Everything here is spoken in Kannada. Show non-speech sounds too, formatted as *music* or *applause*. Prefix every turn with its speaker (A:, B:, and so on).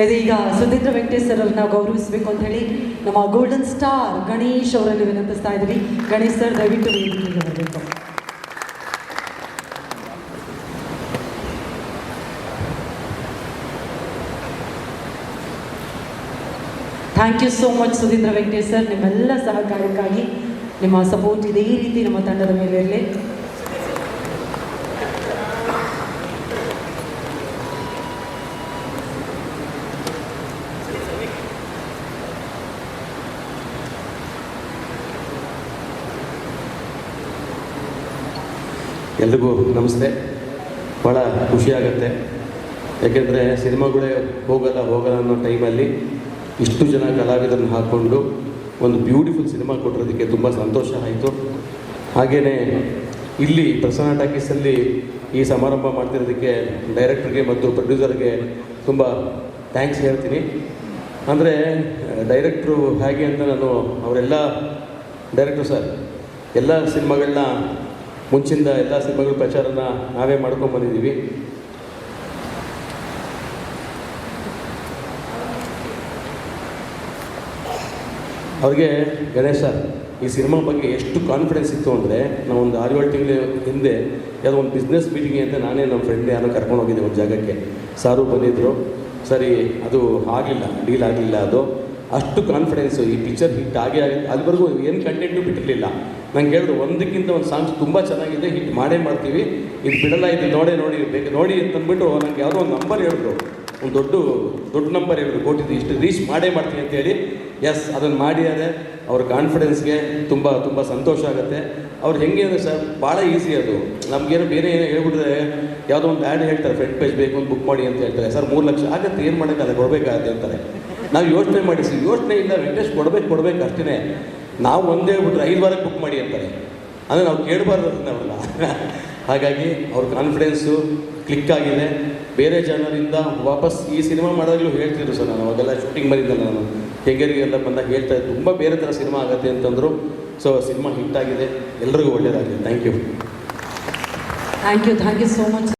A: ಇದೀಗ ಸುಧೀಂದ್ರ ವೆಂಕಟೇಶ್ ಸರ್ ಅವ್ರನ್ನ ಗೌರವಿಸಬೇಕು ಅಂತ ಹೇಳಿ ನಮ್ಮ ಗೋಲ್ಡನ್ ಸ್ಟಾರ್ ಗಣೇಶ್ ಅವರಲ್ಲಿ ವಿನಂತಿಸ್ತಾ ಇದ್ದೀವಿ. ಗಣೇಶ್ ಸರ್, ದಯವಿಟ್ಟು ವೇದಿಕೆಗೆ ಬರಬೇಕು. Thank you so much Sudheendra Venkatesh sir. ನಿಮ್ಮೆಲ್ಲ ಸಹಕಾರಕ್ಕಾಗಿ ನಿಮ್ಮ ಸಪೋರ್ಟ್ ಇದೇ. ರೀತಿ ನಮ್ಮ ತಂಡದ ಮೇಲೆ ಇರಲಿ.
B: ಎಲ್ರಿಗೂ ನಮಸ್ತೆ. ಭಾಳ ಖುಷಿಯಾಗತ್ತೆ. ಯಾಕೆಂದರೆ ಸಿನಿಮಾಗಳೇ ಹೋಗಲ್ಲ ಹೋಗಲ್ಲ ಅನ್ನೋ ಟೈಮಲ್ಲಿ ಇಷ್ಟು ಜನ ಕಲಾವಿದರನ್ನು ಹಾಕ್ಕೊಂಡು ಒಂದು ಬ್ಯೂಟಿಫುಲ್ ಸಿನಿಮಾ ಕೊಟ್ಟಿರೋದಕ್ಕೆ ತುಂಬ ಸಂತೋಷ ಆಯಿತು. ಹಾಗೆಯೇ ಇಲ್ಲಿ ಪ್ರಸನ್ನ ಟಾಕೀಸಲ್ಲಿ ಈ ಸಮಾರಂಭ ಮಾಡ್ತಿರೋದಕ್ಕೆ ಡೈರೆಕ್ಟರ್ಗೆ ಮತ್ತು ಪ್ರೊಡ್ಯೂಸರ್ಗೆ ತುಂಬ ಥ್ಯಾಂಕ್ಸ್ ಹೇಳ್ತೀನಿ. ಅಂದರೆ, ಡೈರೆಕ್ಟ್ರು ಹೇಗೆ ಅಂತ ನಾನು ಅವರೆಲ್ಲ, ಡೈರೆಕ್ಟ್ರು ಸರ್, ಎಲ್ಲ ಸಿನಿಮಾಗಳನ್ನ ಮುಂಚಿಂದ ಎಲ್ಲ ಸಿನಿಮಾಗಳ ಪ್ರಚಾರನ ನಾವೇ ಮಾಡ್ಕೊಂಡು ಬಂದಿದ್ದೀವಿ. ಅವ್ರಿಗೆ ಗಣೇಶ, ಈ ಸಿನಿಮಾ ಬಗ್ಗೆ ಎಷ್ಟು ಕಾನ್ಫಿಡೆನ್ಸ್ ಇತ್ತು ಅಂದರೆ, ನಾವು ಒಂದು ಆರು ಏಳು ತಿಂಗಳ ಹಿಂದೆ ಯಾವುದೋ ಒಂದು ಬಿಸ್ನೆಸ್ ಮೀಟಿಂಗ್ ಅಂತ ನಾನೇ ನಮ್ಮ ಫ್ರೆಂಡ್ ಯಾರೋ ಕರ್ಕೊಂಡು ಹೋಗಿದ್ದೆ ಒಂದು ಜಾಗಕ್ಕೆ. ಸಾರು ಬಂದಿದ್ದರು ಸರಿ, ಅದು ಆಗಲಿಲ್ಲ ಡೀಲ್ ಆಗಲಿಲ್ಲ ಅದು. ಅಷ್ಟು ಕಾನ್ಫಿಡೆನ್ಸು ಈ ಪಿಕ್ಚರ್ ಹಿಟ್ ಆಗೇ ಆಗಿ ಅಲ್ಲಿವರೆಗೂ ಏನು ಕಂಟೆಂಟು ಬಿಟ್ಟಿರಲಿಲ್ಲ. ನಂಗೆ ಹೇಳಿದ್ರು, ಒಂದಕ್ಕಿಂತ ಒಂದು ಸಾಂಗ್ಸ್ ತುಂಬ ಚೆನ್ನಾಗಿದೆ ಹಿಟ್ ಮಾಡೇ ಮಾಡ್ತೀವಿ. ಇದು ಬಿಡಲ್ಲ, ಇದು ನೋಡೇ ನೋಡಿ ಬೇಕು ನೋಡಿ ಅಂತಂದ್ಬಿಟ್ಟು ನಂಗೆ ಯಾವುದೋ ಒಂದು ನಂಬರ್ ಹೇಳಿದ್ರು. ಒಂದು ದೊಡ್ಡ ದೊಡ್ಡ ನಂಬರ್ ಹೇಳಿದ್ರು ಕೊಟ್ಟಿದ್ದು ಇಷ್ಟು ರೀಚ್ ಮಾಡೇ ಮಾಡ್ತೀನಿ ಅಂತೇಳಿ ಎಸ್ ಅದನ್ನು ಮಾಡಿದ್ದಾರೆ ಅವ್ರ ಕಾನ್ಫಿಡೆನ್ಸ್ಗೆ ತುಂಬ ತುಂಬ ಸಂತೋಷ ಆಗುತ್ತೆ. ಅವ್ರು ಹೆಂಗೆ ಅಂದರೆ ಸರ್ ಭಾಳ ಈಸಿ ಅದು. ನಮಗೇನು ಬೇರೆ ಏನೋ ಹೇಳ್ಬಿಟ್ರೆ ಯಾವುದೋ ಒಂದು ಆ್ಯಡ್ ಹೇಳ್ತಾರೆ ಫ್ರಂಟ್ ಪೇಜ್ ಬೇಕು ಅಂತ ಬುಕ್ ಮಾಡಿ ಅಂತ ಹೇಳ್ತಾರೆ. ಸರ್, ಮೂರು ಲಕ್ಷ ಆಗುತ್ತೆ, ಏನು ಮಾಡೋಕ್ಕಲ್ಲ ಕೊಡಬೇಕಾಗತ್ತೆ ಅಂತಾರೆ. ನಾವು ಯೋಚನೆ ಮಾಡಿಸಿ ಯೋಚನೆ ಇಲ್ಲ ವೆಂಕಟೇಶ್ ಕೊಡ್ಬೇಕು ಕೊಡ್ಬೇಕು ಅಷ್ಟೇ ನಾವು ಒಂದೇ ಬಿಟ್ಟರೆ ಐದು ವಾರಕ್ಕೆ ಬುಕ್ ಮಾಡಿ ಅಂತಾರೆ. ಅಂದರೆ ನಾವು ಕೇಳಬಾರ್ದು ಅದನ್ನೆಲ್ಲ *laughs* ಹಾಗಾಗಿ ಅವ್ರ ಕಾನ್ಫಿಡೆನ್ಸು ಕ್ಲಿಕ್ ಆಗಿದೆ. ಬೇರೆ ಜನರಿಂದ ವಾಪಸ್ ಈ ಸಿನಿಮಾ ಮಾಡೋದಾಗಲೂ ಹೇಳ್ತಿದ್ರು ಸರ್ ನಾನು. ಅವಾಗೆಲ್ಲ ಶೂಟಿಂಗ್ ಬಂದಿದ್ದೆ ನಾನು. ಹೆಂಗರಿಗೆಲ್ಲ ಬಂದಾಗ ಹೇಳ್ತಾ ಇದ್ದೆ ತುಂಬ ಬೇರೆ ಥರ ಸಿನಿಮಾ ಆಗುತ್ತೆ ಅಂತಂದರು. ಸೊ ಸಿನಿಮಾ ಹಿಟ್ ಆಗಿದೆ. ಎಲ್ರಿಗೂ ಒಳ್ಳೆಯದಾಗಿದೆ thank you
A: thank you thank you so much